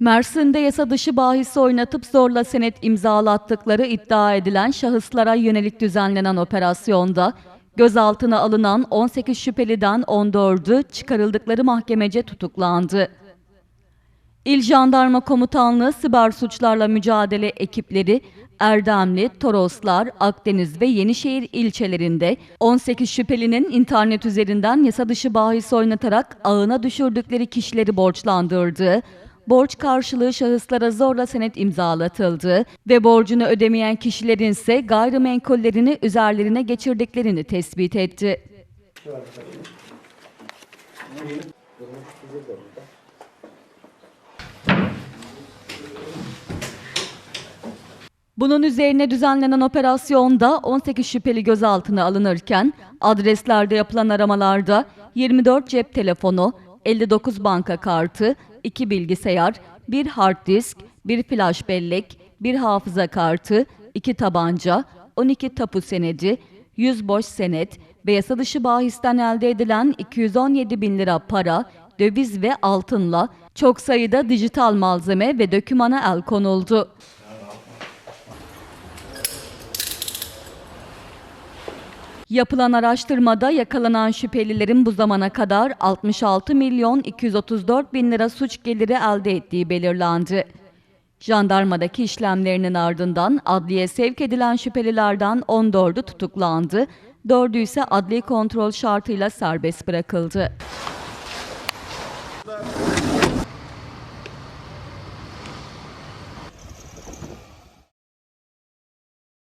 Mersin'de yasa dışı bahisi oynatıp zorla senet imzalattıkları iddia edilen şahıslara yönelik düzenlenen operasyonda gözaltına alınan 18 şüpheliden 14'ü çıkarıldıkları mahkemece tutuklandı. İl Jandarma Komutanlığı Siber Suçlarla Mücadele ekipleri Erdemli, Toroslar, Akdeniz ve Yenişehir ilçelerinde 18 şüphelinin internet üzerinden yasa dışı bahis oynatarak ağına düşürdükleri kişileri borçlandırdığı, borç karşılığı şahıslara zorla senet imzalatıldığı ve borcunu ödemeyen kişilerin ise gayrimenkullerini üzerlerine geçirdiklerini tespit etti. Bunun üzerine düzenlenen operasyonda 18 şüpheli gözaltına alınırken adreslerde yapılan aramalarda 24 cep telefonu, 59 banka kartı, 2 bilgisayar, 1 hard disk, 1 flash bellek, 1 hafıza kartı, 2 tabanca, 12 tapu senedi, 100 boş senet ve yasa dışı bahisten elde edilen 217 bin lira para, döviz ve altınla çok sayıda dijital malzeme ve dökümana el konuldu. Yapılan araştırmada yakalanan şüphelilerin bu zamana kadar 66 milyon 234 bin lira suç geliri elde ettiği belirlendi. Jandarmadaki işlemlerinin ardından adliye sevk edilen şüphelilerden 14'ü tutuklandı, 4'ü ise adli kontrol şartıyla serbest bırakıldı.